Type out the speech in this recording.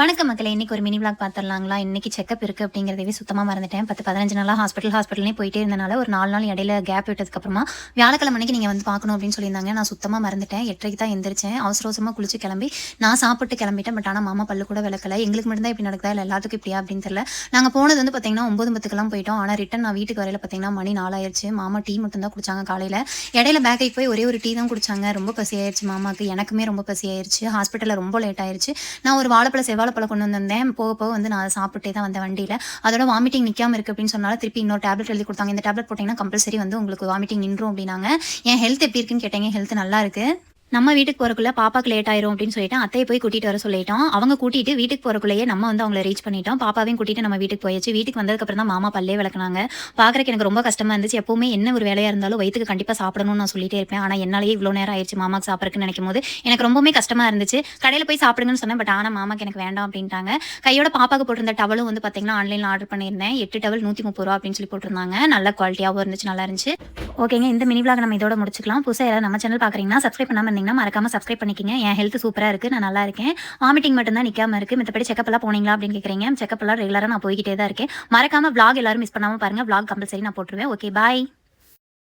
வணக்கம் மக்களே. இன்னைக்கு ஒரு மினி விளாக் பார்த்துடலாங்களா இன்னைக்கு செக்அப் இருக்கு அப்படிங்கிறதவே சுத்தமாக மறந்துட்டேன். பத்து பதினஞ்சு நாளாக ஹாஸ்பிட்டல் ஹாஸ்பிட்டல்லே போயிட்டே இருந்தனால ஒரு நாலு நாள் இடையில கேப் விட்டதுக்கு அப்புறமா வியாழக்கிழமை அன்னைக்கு நீங்கள் வந்து பார்க்கணும் அப்படின்னு சொல்லியிருந்தாங்க. நான் சுத்தமாக மறந்துட்டேன். எட்டரைக்கு தான் எந்திரிச்சேன். அவசர அவசரமாக குளிச்சு கிளம்பி நான் சாப்பிட்டு கிளம்பிட்டேன். பட் ஆனால் மாமா பல்லு கூட விளக்கல. எங்களுக்கு மட்டும் தான் இப்படி நடக்குதா? இல்லை எல்லாத்துக்கும் இப்படியா அப்படின்னு தெரியல. நாங்கள் போனது வந்து பார்த்தீங்கன்னா ஒன்பது பத்துக்கெல்லாம் போயிட்டோம். ஆனால் ரிட்டன் நான் வீட்டுக்கு வரையில பார்த்தீங்கன்னா மணி நாலாயிருச்சு. மாமா டீ மட்டும் தான் குடிச்சாங்க காலையில். இடையில பேக்கைக்கு போய் ஒரே ஒரு டீ தான் குடிச்சாங்க. ரொம்ப பசி ஆயிடுச்சு மாமாக்கு. எனக்குமே ரொம்ப பசி ஆயிடுச்சு ஹாஸ்பிட்டலில் ரொம்ப லேட் ஆயிடுச்சு நான் ஒரு வாழைப்பழ செவ்வாழைப்பழம் கொண்டு வந்திருந்தேன். போக போக வந்து நான் அதை சாப்பிட்டே தான் வந்தேன் வண்டியில். அதோட வாமிட்டிங் நிற்காம இருக்கு அப்படின்னு சொன்னால திருப்பி இன்னொரு டேப்லெட் எழுதி கொடுத்தாங்க. இந்த டேப்லெட் போட்டிங்கன்னா கம்பல்சரி வந்து உங்களுக்கு வாமிட்டிங் நின்றும் அப்படின்னாங்க. என் ஹெல்த் எப்படி இருக்குன்னு கேட்டீங்க? ஹெல்த் நல்லா இருக்கு. நம்ம வீட்டுக்கு போறக்குள்ள பாப்பாக்கு லேட் ஆயிரும் அப்படின்னு சொல்லிட்டு அத்தையை போய் கூட்டிட்டு வர சொல்லிட்டோம். அவங்க கூட்டிட்டு வீட்டுக்கு போறக்குள்ளேயே நம்ம வந்து அவங்கள ரீச் பண்ணிட்டோம். பாப்பாவையும் கூட்டிட்டு நம்ம வீட்டுக்கு போயாச்சு. வீட்டுக்கு வந்ததுக்கு அப்புறம் தான் மாமா பல்லே விளக்குனாங்க. பாக்குறதுக்கு எனக்கு ரொம்ப கஷ்டமா இருந்துச்சு. எப்பவுமே என்ன ஒரு வேலையா இருந்தாலும் வயிற்றுக்கு கண்டிப்பா சாப்பிடணும்னு நான் சொல்லிட்டே இருப்பேன். ஆனா என்னாலேயே இவ்வளோ நேரம் ஆயிடுச்சு மாமாக்கு சாப்பிட்றதுக்கு நினைக்கும் போது எனக்கு ரொம்பவுமே கஷ்டமா இருந்துச்சு. கடையில போய் சாப்பிடுங்கன்னு சொன்னேன். பட் ஆனா மாமாக்கு எனக்கு வேண்டாம் அப்படின்ட்டாங்க. கையோட பாப்பாக்கு போட்டிருந்த டவலும் வந்து பாத்தீங்கன்னா ஆன்லைன்ல ஆர்டர் பண்ணியிருந்தேன். எட்டு டவல் நூத்தி முப்பது ரூபா அப்படின்னு சொல்லி போட்டிருந்தாங்க. நல்ல குவாலிட்டியாகவும் இருந்துச்சு நல்லா இருந்துச்சு. ஓகேங்க இந்த மினி விளாக் நம்ம இதோட முடிச்சுக்கலாம். புதுசாக யாராவது நம்ம சேனல் பார்க்குறீங்கன்னா சப்ஸ்கிரைப் பண்ணாமல் இருந்தீங்கன்னா மறக்காம சப்ஸ்கிரைப் பண்ணிக்கங்க. என் ஹெல்த் சூப்பராக இருக்குது நான் நல்லா இருக்கேன். வாமிட்டிங் மட்டும் தான் நிற்காம இருக்குது மற்றபடி செக்கப்லாம் எல்லாம் போனீங்களா அப்படின்னு கேட்குறீங்க செக்கப் எல்லாம் ரெகுலராக நான் போய்கிட்டே தான் இருக்கேன். மறக்காம வ்ளாக் எல்லாரும் மிஸ் பண்ணாமல் பாருங்க. Vlog கம்பல்சரி நான் போட்டுருவேன். Okay bye